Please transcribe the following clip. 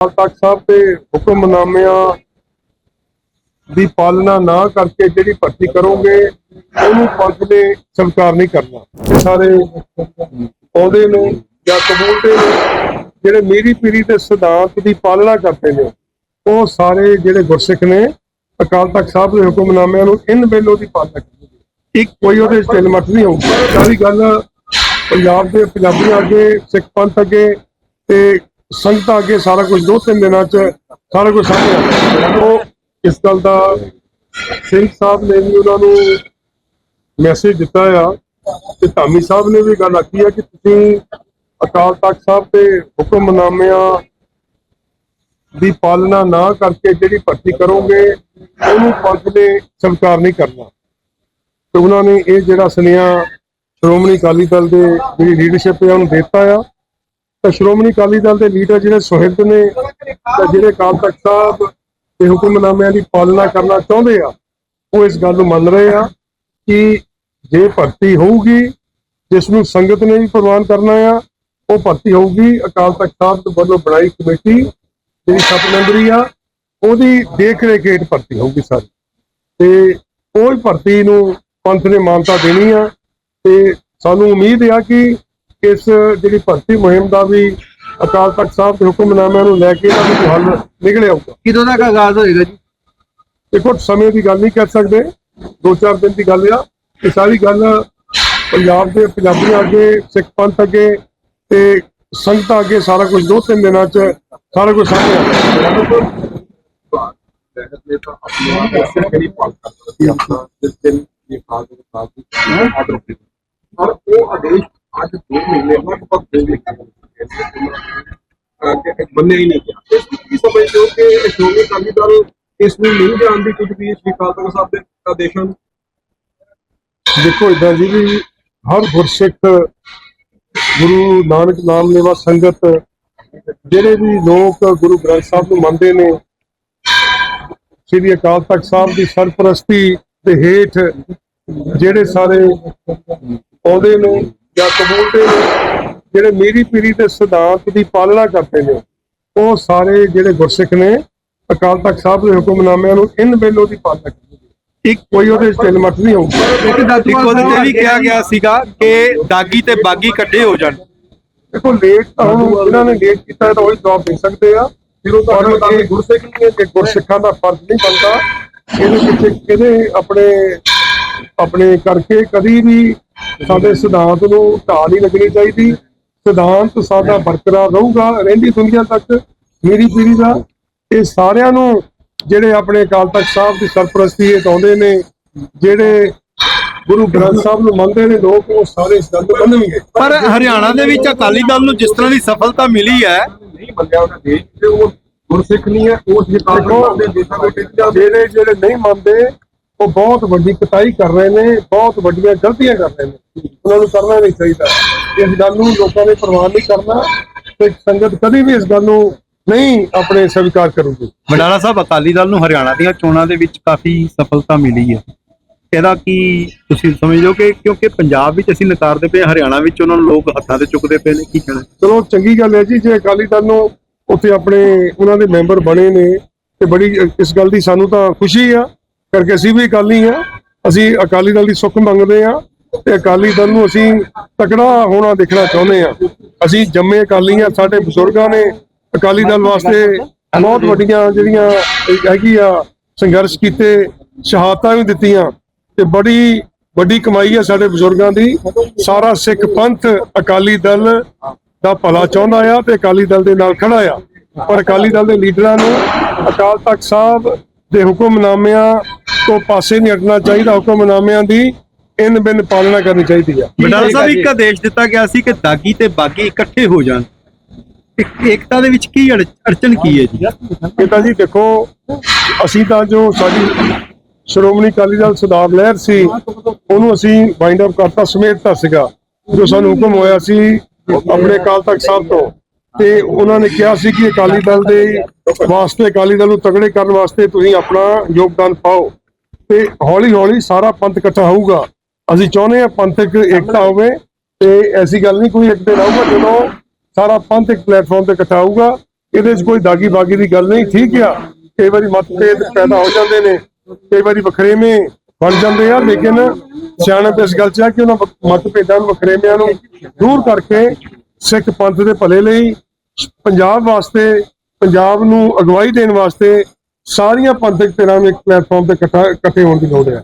ਅਕਾਲ ਤਖਤ ਸਾਹਿਬ ਦੇ ਹੁਕਮਨਾਮਿਆਂ ਦੀ ਪਾਲਣਾ ਨਾ ਕਰਕੇ ਜਿਹੜੀ ਭਰਤੀ ਕਰੋਗੇ, ਉਹਨੂੰ ਪੰਥ ਨੇ ਸਵੀਕਾਰ ਨਹੀਂ ਕਰਨਾ। ਸਾਰੇ ਆਉਂਦੇ ਨੇ ਜਾਂ ਕਬੂਲਦੇ ਨੇ, ਜਿਹੜੇ ਮੇਰੀ ਪੀੜੀ ਦੇ ਸਿਧਾਂਤ ਦੀ ਪਾਲਣਾ ਕਰਦੇ ਨੇ, ਉਹ ਸਾਰੇ ਜਿਹੜੇ ਗੁਰਸਿੱਖ ਨੇ, ਅਕਾਲ ਤਖਤ ਸਾਹਿਬ ਦੇ ਹੁਕਮਨਾਮਿਆਂ ਨੂੰ ਇਨ ਬੇਲੋ ਦੀ ਪਾਲਣਾ ਕਰਨਗੇ ਇੱਕ ਕੋਈ ਉਹਦੇ ਚ ਮਤ ਨਹੀਂ ਹੋਊਗੀ। ਸਾਰੀ ਗੱਲ ਪੰਜਾਬ ਦੇ ਪੰਜਾਬੀਆਂ ਅੱਗੇ, ਸਿੱਖ ਪੰਥ ਅੱਗੇ ਤੇ ਸੰਗਤਾਂ ਅੱਗੇ ਸਾਰਾ ਕੁਝ ਦੋ ਤਿੰਨ ਦਿਨਾਂ ਚ ਸਾਰਾ ਕੁਝ ਸਾਹਮਣੇ ਉਹ ਇਸ ਗੱਲ ਦਾ ਸਿੰਘ ਸਾਹਿਬ ਨੇ ਵੀ ਉਹਨਾਂ ਨੂੰ ਮੈਸੇਜ ਦਿੱਤਾ ਆ ਤੇ ਧਾਮੀ ਸਾਹਿਬ ਨੇ ਵੀ ਗੱਲ ਆਖੀ ਆ ਕਿ ਤੁਸੀਂ ਅਕਾਲ ਤਖਤ ਸਾਹਿਬ ਦੇ ਹੁਕਮਨਾਮਿਆਂ ਦੀ ਪਾਲਣਾ ਨਾ ਕਰਕੇ ਜਿਹੜੀ ਭਰਤੀ ਕਰੋਗੇ, ਉਹਨੂੰ ਪੰਥ ਨੇ ਸਵੀਕਾਰ ਨਹੀਂ ਕਰਨਾ। ਤੇ ਉਹਨਾਂ ਨੇ ਇਹ ਜਿਹੜਾ ਸੁਨੇਹਾ ਸ਼੍ਰੋਮਣੀ ਅਕਾਲੀ ਦਲ ਦੇ ਜਿਹੜੀ ਲੀਡਰਸ਼ਿਪ ਹੈ ਉਹਨੂੰ ਦਿੱਤਾ ਆ। ਤਾਂ ਸ਼੍ਰੋਮਣੀ ਅਕਾਲੀ ਦਲ ਦੇ ਲੀਡਰ ਜਿਹੜੇ ਸੁਹਿਰਦ ਨੇ ਤਾਂ ਜਿਹੜੇ ਅਕਾਲ ਤਖਤ ਸਾਹਿਬ ਦੇ ਹੁਕਮਨਾਮਿਆਂ ਦੀ ਪਾਲਣਾ ਕਰਨਾ ਚਾਹੁੰਦੇ ਆ, ਉਹ ਇਸ ਗੱਲ ਨੂੰ ਮੰਨ ਰਹੇ ਆ ਕਿ ਜੇ ਭਰਤੀ ਹੋਊਗੀ, ਜਿਸ ਨੂੰ ਸੰਗਤ ਨੇ ਵੀ ਪ੍ਰਵਾਨ ਕਰਨਾ ਆ, ਉਹ ਭਰਤੀ ਹੋਊਗੀ। ਅਕਾਲ ਤਖਤ ਸਾਹਿਬ ਦੇ ਵੱਲੋਂ ਬਣਾਈ ਕਮੇਟੀ ਜਿਹੜੀ ਸੱਤ ਮੈਂਬਰੀ ਆ, ਉਹਦੀ ਦੇਖ ਰੇਖ ਹੇਠ ਭਰਤੀ ਹੋਊਗੀ ਸਾਰੀ। ਤੇ ਉਹ ਭਰਤੀ ਨੂੰ ਪੰਥ ਨੇ ਮਾਨਤਾ ਦੇਣੀ ਆ ਤੇ ਸਾਨੂੰ ਉਮੀਦ ਆ ਕਿ ਇਸ ਜਿਹੜੀ ਭਰਤੀ ਮੁਹਿੰਮ ਦਾ ਵੀ ਅਕਾਲ ਤਖਤ ਸਾਹਿਬ ਦੇ ਹੁਕਮਨਾਮਿਆਂ ਨੂੰ ਲੈ ਕੇ ਇਹਦਾ ਵੀ ਹੱਲ ਨਿਕਲ ਆਊਗਾ ਕਿਦੋਂ ਤੱਕ ਆਗਾਜ਼ ਹੋਏਗਾ ਜੀ? ਦੇਖੋ ਸਮੇਂ ਦੀ ਗੱਲ ਨਹੀਂ ਕਰ ਸਕਦੇ। ਦੋ ਚਾਰ ਦਿਨ ਦੀ ਗੱਲ ਆ। ਇਹ ਸਾਰੀ ਗੱਲ ਪੰਜਾਬ ਦੇ ਪੰਜਾਬੀਆਂ ਅੱਗੇ ਸਿੱਖ ਪੰਥ ਅੱਗੇ ਤੇ ਸੰਗਤਾਂ ਅੱਗੇ ਸਾਰਾ ਕੁਝ ਦੋ ਤਿੰਨ ਦਿਨਾਂ ਚ ਸਾਰਾ ਕੁਝ ਸਾਹਮਣੇ ਆ ਜਾਊਗਾ। ਤਹਿਤ ਨੇ ਤਾਂ ਆਪਣੀ ਇਸੇ ਕਰੀ ਪਾਲਣਾ ਕਰਦੀ ਆਪਣਾ ਜਿਸ ਦਿਨ ਇਹ ਖਾਸ ਦੇ ਸਾਥ ਦੀ ਆਰਡਰ ਦਿੱਤਾ ਔਰ ਉਹ ਆਦੇਸ਼ ਅੱਜ ਦੋ ਮਹੀਨੇ ਲਗਭਗ ਦੋ ਮਹੀਨੇ ਕਿ ਹੀ ਨਹੀਂ ਗਿਆ। ਇਸ ਨੂੰ ਕੀ ਸਮਝਦੇ ਹੋ ਕਿ ਸ਼੍ਰੋਮਣੀ ਅਕਾਲੀ ਦਲ ਇਸ ਨੂੰ ਨਹੀਂ ਜਾਣਦੀ ਕੁਝ ਵੀ ਸ਼੍ਰੀ ਅਕਾਲ ਤਖਤ ਸਾਹਿਬ ਦੇ ਆਦੇਸ਼ਾਂ ਨੂੰ ਦੇਖੋ, ਇਦਾਂ ਜੀ ਵੀ ਹਰ ਗੁਰਸਿੱਖ ਗੁਰੂ ਨਾਨਕ ਨਾਮ ਲੈਵਾ ਸੰਗਤ, ਜਿਹੜੇ ਵੀ ਲੋਕ ਗੁਰੂ ਗ੍ਰੰਥ ਸਾਹਿਬ ਨੂੰ ਮੰਨਦੇ ਨੇ, ਸ੍ਰੀ ਅਕਾਲ ਤਖਤ ਸਾਹਿਬ ਦੀ ਸਰਪ੍ਰਸਤੀ ਦੇ ਹੇਠ ਜਿਹੜੇ ਸਾਰੇ ਆਉਂਦੇ ਨੇ ਜਾਂ ਕਬੂਲਦੇ ਨੇ ਜਿਹੜੇ ਮੇਰੀ ਪੀੜੀ ਦੇ ਸਿਧਾਂਤ ਦੀ ਪਾਲਣਾ ਕਰਦੇ ਨੇ ਉਹ ਸਾਰੇ ਜਿਹੜੇ ਗੁਰਸਿੱਖ ਨੇ ਅਕਾਲ ਤਖਤ ਸਾਹਿਬ ਦੇ ਹੁਕਮਨਾਮਿਆਂ ਨੂੰ ਇਨ ਬੇਲੋ ਦੀ ਪਾਲਣਾ ਕਰਨਗੇ ਇੱਕ ਕੋਈ ਉਹਦੇ ਚ ਮਤ ਨਹੀਂ ਹੋਊਗੀ। ਇੱਕ ਉਹਦੇ ਤੇ ਵੀ ਕਿਹਾ ਗਿਆ ਸੀਗਾ ਕਿ ਦਾਗੀ ਤੇ ਬਾਗੀ ਇਕੱਠੇ ਹੋ ਜਾਣ। ਦੇਖੋ ਲੇਟ ਤਾਂ ਹੁਣ ਇਹਨਾਂ ਨੇ ਲੇਟ ਕੀਤਾ ਤਾਂ ਉਹੀ ਜਵਾਬ ਦੇ ਸਕਦੇ ਆ। ਜਦੋਂ ਤੁਹਾਡੇ ਮੁਤਾਬਿਕ ਗੁਰਸਿੱਖ ਨਹੀਂ ਹੈ ਤੇ ਗੁਰਸਿੱਖਾਂ ਦਾ ਫਰਜ਼ ਨਹੀਂ ਬਣਦਾ ਇਹਦੇ ਪਿੱਛੇ ਕਿਹਦੇ ਆਪਣੇ ਆਪਣੇ ਕਰਕੇ ਕਦੀ ਵੀ ਸਾਡੇ ਸਿਧਾਂਤ ਨੂੰ ਢਾਹ ਨਹੀਂ ਲੱਗਣੀ ਚਾਹੀਦੀ। ਸਿਧਾਂਤ ਸਾਡਾ ਬਰਕਰਾਰ ਰਹੂਗਾ ਰਹਿੰਦੀ ਦੁਨੀਆ ਤੱਕ ਮੇਰੀ ਪੀੜ੍ਹੀ ਦਾ। ਇਹ ਸਾਰਿਆਂ ਨੂੰ ਜਿਹੜੇ ਆਪਣੇ ਅਕਾਲ ਤਖਤ ਸਾਹਿਬ ਦੀ ਸਰਪ੍ਰਸਤੀ ਹੇਠ ਆਉਂਦੇ ਨੇ ਜਿਹੜੇ ਗੁਰੂ ਗ੍ਰੰਥ ਸਾਹਿਬ ਨੂੰ ਮੰਨਦੇ ਨੇ ਲੋਕ ਉਹ ਸਾਰੇ ਇਸ ਗੱਲ ਨੂੰ ਮੰਨਣਗੇ। ਪਰ ਹਰਿਆਣਾ ਦੇ ਵਿੱਚ ਅਕਾਲੀ ਦਲ ਨੂੰ ਜਿਸ ਤਰ੍ਹਾਂ ਦੀ ਸਫਲਤਾ ਮਿਲੀ ਹੈ ਨਹੀਂ ਮੰਨਿਆ ਉਹਨਾਂ ਤੇ ਉਹ ਗੁਰਸਿੱਖ ਨਹੀਂ ਹੈ ਉਸ ਦੇ ਦੇਖੋ ਦੇ ਦੇਸ਼ਾਂ ਵਿੱਚ ਟਿਕ ਜਿਹੜੇ ਜਿਹੜੇ ਨਹੀਂ ਮੰਨਦੇ ਉਹ ਬਹੁਤ ਵੱਡੀ ਕਤਾਈ ਕਰ ਰਹੇ ਨੇ ਬਹੁਤ ਵੱਡੀਆਂ ਗਲਤੀਆਂ ਕਰ ਰਹੇ ਨੇ। ਉਹਨਾਂ ਨੂੰ ਕਰਨਾ ਨਹੀਂ ਚਾਹੀਦਾ। ਇਸ ਗੱਲ ਨੂੰ ਲੋਕਾਂ ਨੇ ਪ੍ਰਵਾਨ ਨਹੀਂ ਕਰਨਾ ਤੇ ਸੰਗਤ ਕਦੀ ਵੀ ਇਸ ਗੱਲ ਨੂੰ ਨਹੀਂ ਆਪਣੇ ਸਵੀਕਾਰ ਕਰੂਗੀ। ਵਡਾਲਾ ਸਾਹਿਬ ਅਕਾਲੀ ਦਲ ਨੂੰ ਹਰਿਆਣਾ ਦੀਆਂ ਚੋਣਾਂ ਦੇ ਵਿੱਚ ਕਾਫੀ ਸਫਲਤਾ ਮਿਲੀ ਹੈ। ਇਹਦਾ ਕੀ ਤੁਸੀਂ ਸਮਝਦੇ ਹੋ ਕਿ ਕਿਉਂਕਿ ਪੰਜਾਬ ਵਿੱਚ ਅਸੀਂ ਨਕਾਰਦੇ ਪਏ ਹਰਿਆਣਾ ਵਿੱਚ ਉਹਨਾਂ ਨੂੰ ਲੋਕ ਹੱਥਾਂ ਤੇ ਚੁੱਕਦੇ ਪਏ ਨੇ ਕੀ ਕਹਿਣਾ? ਚਲੋ ਚੰਗੀ ਗੱਲ ਹੈ ਜੀ ਜੇ ਅਕਾਲੀ ਦਲ ਨੂੰ ਉੱਥੇ ਆਪਣੇ ਉਹਨਾਂ ਦੇ ਮੈਂਬਰ ਬਣੇ ਨੇ ਤੇ ਬੜੀ ਇਸ ਗੱਲ ਦੀ ਸਾਨੂੰ ਤਾਂ ਖੁਸ਼ੀ ਆ। ਕਰਕੇ ਅਸੀਂ ਵੀ ਅਕਾਲੀ ਆ ਅਸੀਂ ਅਕਾਲੀ ਦਲ ਦੀ ਸੁੱਖ ਮੰਗਦੇ ਆ ਤੇ ਅਕਾਲੀ ਦਲ ਨੂੰ ਅਸੀਂ ਤਕੜਾ ਹੋਣਾ ਦੇਖਣਾ ਚਾਹੁੰਦੇ ਆ ਅਸੀਂ ਜੰਮੇ ਅਕਾਲੀ ਆ ਸਾਡੇ ਬਜ਼ੁਰਗਾਂ ਨੇ ਅਕਾਲੀ ਦਲ ਵਾਸਤੇ ਬਹੁਤ ਵੱਡੀਆਂ ਜਿਹੜੀਆਂ ਹੈਗੀ ਆ ਸੰਘਰਸ਼ ਕੀਤੇ, ਸ਼ਹਾਦਤਾਂ ਵੀ ਦਿੱਤੀਆਂ ਤੇ ਬੜੀ ਵੱਡੀ ਕਮਾਈ ਆ ਸਾਡੇ ਬਜ਼ੁਰਗਾਂ ਦੀ। ਸਾਰਾ ਸਿੱਖ ਪੰਥ ਅਕਾਲੀ ਦਲ ਦਾ ਭਲਾ ਚਾਹੁੰਦਾ ਆ ਤੇ ਅਕਾਲੀ ਦਲ ਦੇ ਨਾਲ ਖੜਾ ਆ। ਪਰ ਅਕਾਲੀ ਦਲ ਦੇ ਲੀਡਰਾਂ ਨੂੰ ਅਕਾਲ ਤਖਤ ਸਾਹਿਬ ਦੇ ਹੁਕਮਨਾਮਿਆਂ ਤੋਂ ਪਾਸੇ ਨਹੀਂ ਹਟਣਾ ਚਾਹੀਦਾ ਹੁਕਮਨਾਮਿਆਂ ਦੀ ਇਨ ਬਿਨ ਪਾਲਣਾ ਕਰਨੀ ਚਾਹੀਦੀ ਆ। ਵਡਾਲਾ ਸਾਹਿਬ ਇੱਕ ਆਦੇਸ਼ ਦਿੱਤਾ ਗਿਆ ਸੀ ਕਿ ਦਾਗੀ ਤੇ ਬਾਗੀ ਇਕੱਠੇ ਹੋ ਜਾਣ। ਏਕਤਾ ਦੇ ਵਿੱਚ ਕੀ ਅੜ- ਅੜਚਨ ਕੀ ਹੈ ਜੀ? ਇਹ ਤਾਂ ਜੀ ਦੇਖੋ ਅਸੀਂ ਤਾਂ ਜੋ ਸਾਡੀ ਸ਼੍ਰੋਮਣੀ ਅਕਾਲੀ ਦਲ ਸਰਦਾਰ ਲਹਿਰ ਸੀ ਉਹਨੂੰ ਅਸੀਂ ਵਾਈਂਡ ਅਪ ਕਰਤਾ ਸਮੇਟਤਾ ਸੀਗਾ। ਜੋ ਸਾਨੂੰ ਹੁਕਮ ਹੋਇਆ ਸੀ ਆਪਣੇ ਅਕਾਲ ਤਖਤ ਸਾਹਿਬ ਤੋਂ ਤੇ ਉਹਨਾਂ ਨੇ ਕਿਹਾ ਸੀ ਕਿ ਅਕਾਲੀ ਦਲ ਦੇ ਵਾਸਤੇ ਅਕਾਲੀ ਦਲ ਨੂੰ ਤਗੜੇ ਕਰਨ ਵਾਸਤੇ ਤੁਸੀਂ ਆਪਣਾ ਯੋਗਦਾਨ ਪਾਓ। ਤੇ ਹੌਲੀ ਹੌਲੀ ਸਾਰਾ ਪੰਥ ਇਕੱਠਾ ਹੋਊਗਾ। ਅਸੀਂ ਚਾਹੁੰਦੇ ਹਾਂ ਪੰਥਕ ਏਕਤਾ ਹੋਵੇ ਤੇ ਐਸੀ ਗੱਲ ਨਹੀਂ ਕੋਈ ਇੱਕ ਦਿਨ ਆਊਗਾ ਜਦੋਂ ਸਾਰਾ ਪੰਥ ਇੱਕ ਪਲੇਟਫਾਰਮ ਤੇ ਇਕੱਠਾ ਹੋਊਗਾ, ਇਹਦੇ 'ਚ ਕੋਈ ਦਾਗੀ ਬਾਗੀ ਦੀ ਗੱਲ ਨਹੀਂ, ਠੀਕ ਆ? ਕਈ ਵਾਰੀ ਮਤਭੇਦ ਪੈਦਾ ਹੋ ਜਾਂਦੇ ਨੇ, ਕਈ ਵਾਰੀ ਵਖਰੇਵੇਂ ਬਣ ਜਾਂਦੇ ਆ, ਲੇਕਿਨ ਸਿਆਣਪ ਇਸ ਗੱਲ 'ਚ ਆ ਕਿ ਉਹਨਾਂ ਵਖ- ਮਤਭੇਦਾਂ ਨੂੰ, ਵਖਰੇਵਿਆਂ ਨੂੰ ਦੂਰ ਕਰਕੇ ਸਿੱਖ ਪੰਥ ਦੇ ਭਲੇ ਲਈ ਪੰਜਾਬ ਵਾਸਤੇ, ਪੰਜਾਬ ਨੂੰ ਅਗਵਾਈ ਦੇਣ ਵਾਸਤੇ ਸਾਰੀਆਂ ਪੰਥਕ ਧਿਰਾਂ ਨੂੰ ਇੱਕ ਪਲੇਟਫਾਰਮ ਤੇ ਇਕੱਠਾ ਇਕੱਠੇ ਹੋਣ ਦੀ ਲੋੜ ਹੈ।